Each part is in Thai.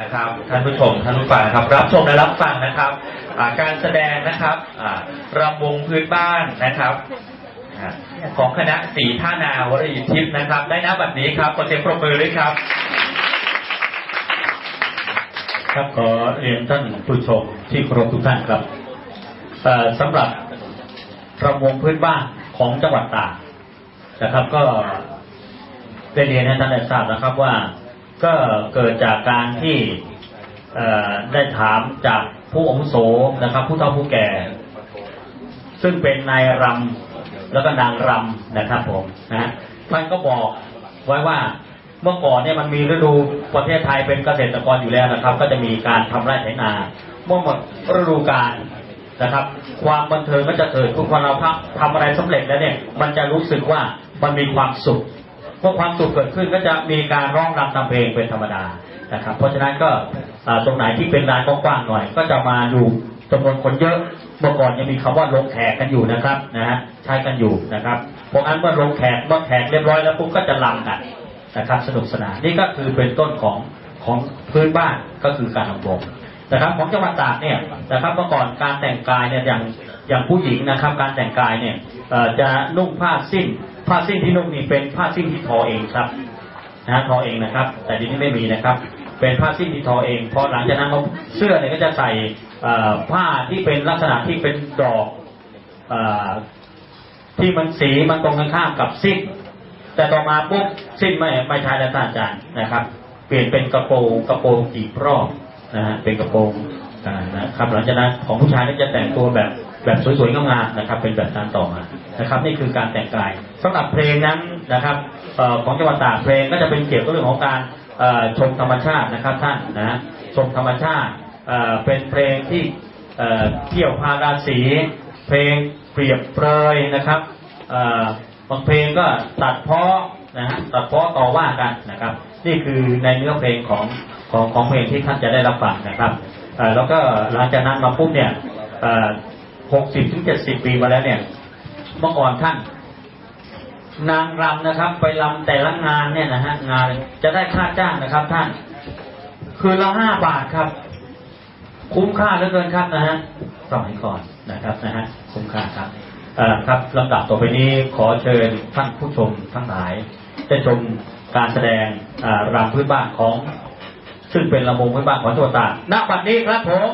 นะครับท่านผู้ชมท่านผู้ฟังนะครับ รับชมและรับฟังนะครับอ่าการแสดงนะครับอ่ารำวงพื้นบ้านนะครับอ่าของคณะสีท่านาวรยิทิพย์นะครับ ได้นับแบบนี้ครับขอเสียงปรบมือด้วยครับ ครับขอเรียนท่านผู้ชมที่เคารพทุกท่านครับเอ่อสำหรับประมงพื้นบ้านของจังหวัดตากนะครับ ก็ได้เรียนให้ท่านได้ทราบนะครับว่า ก็เกิดจากการที่ได้ถามจากผู้อาวุโสนะครับ ผู้เฒ่าผู้แก่ ซึ่งเป็นนายรำแล้วก็นางรำนะครับผมนะท่านก็บอกไว้ว่าเมื่อก่อนเนี่ยมันมีฤดูประเทศไทยเป็นเกษตรกรอยู่แล้วนะครับ ก็จะมีการทำไร่ไถนา เมื่อหมดฤดูกาลนะครับ ความบันเทิงก็จะเกิดทุกวันเราพักทำอะไรสำเร็จแล้วเนี่ย มันจะรู้สึกว่ามันมีความสุข เมื่อความสุขเกิดขึ้นก็จะมีการร้องรำทำเพลงเป็นธรรมดานะครับ เพราะฉะนั้นก็ตรงไหนที่เป็นลานกว้างๆหน่อย ก็จะมาดูจำนวนคนเยอะเมื่อก่อนยังมีคำว่าลงแขกกันอยู่นะครับนะฮะใช้กันอยู่นะครับเพราะงั้นเมื่อลงแขกเมื่อแขกเรียบร้อยแล้วปุ๊บก็จะลำกันนะครับ สนุกสนานนี่ก็คือเป็นต้นของของพื้นบ้านก็คือการทำวงนะครับของจังหวัดตากเนี่ยนะครับเมื่อก่อนการแต่งกายเนี่ยอย่างอย่างผู้หญิงนะครับ การแต่งกายเนี่ยจะนุ่งผ้าสิ้น ผ้าสิ้นที่นุ่งนี่เป็นผ้าสิ้นที่ทอเองครับนะฮะทอเองนะครับ แต่ทีนี้ไม่มีนะครับ เป็นผ้าสิ้นที่ทอเองพอหลังจากนั้นเราเสื้อเนี่ยก็จะใส่ผ้าที่เป็นลักษณะที่เป็นดอกอที่มันสีมันตรงกันข้ามกับสิ้นแต่ต่อมาปุ๊บสิ้นไม่ไม่ใช่แล้วท่านอาจารย์นะครับ เปลี่ยนเป็นกระโปรงกระโปรงจีบรอบนะฮะเป็นกระโปรงนะครับหลังจากนั้นของผู้ชายก็จะแต่งตัวแบบ แบบสวยๆงามๆนะครับ เป็นแบบนั้นต่อมานะครับ นี่คือการแต่งกายสำหรับเพลงนั้นนะครับออของจังหวัดตากเพลงก็จะเป็นเกี่ยวกับเรื่องของการออชมธรรมชาตินะครับท่านนะชมธรรมชาติเเป็นเพลงที่เที่ยวพาราสี เพลงเปรียบเปรยนะครับบางเพลงก็ตัดเพ้อนะฮะตัดเพ้อต่อว่ากันนะครับ นี่คือในเนื้อเพลงของของของเพลงที่ท่านจะได้รับฟังนะครับแล้วก็หลังจากนั้นมาปุ๊บเนี่ย หกสิบถึงเจ็ดสิบปีมาแล้วเนี่ย เมื่อก่อนท่าน นางรำนะครับ ไปรำแต่ละงานเนี่ยนะฮะงานจะได้ค่าจ้างนะครับ ท่าน คืนละห้าบาทครับ คุ้มค่าเหลือเกินครับนะฮะสมัยก่อนนะครับนะฮะคุ้มค่าครับครับลำดับต่อไปนี้ขอเชิญท่านผู้ชมทั้งหลายได้ชมการแสดงรำพื้นบ้านของ ซึ่งเป็นลำวงพื้นบ้านของจังหวัดตากณบัดนี้ครับผม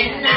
Amen.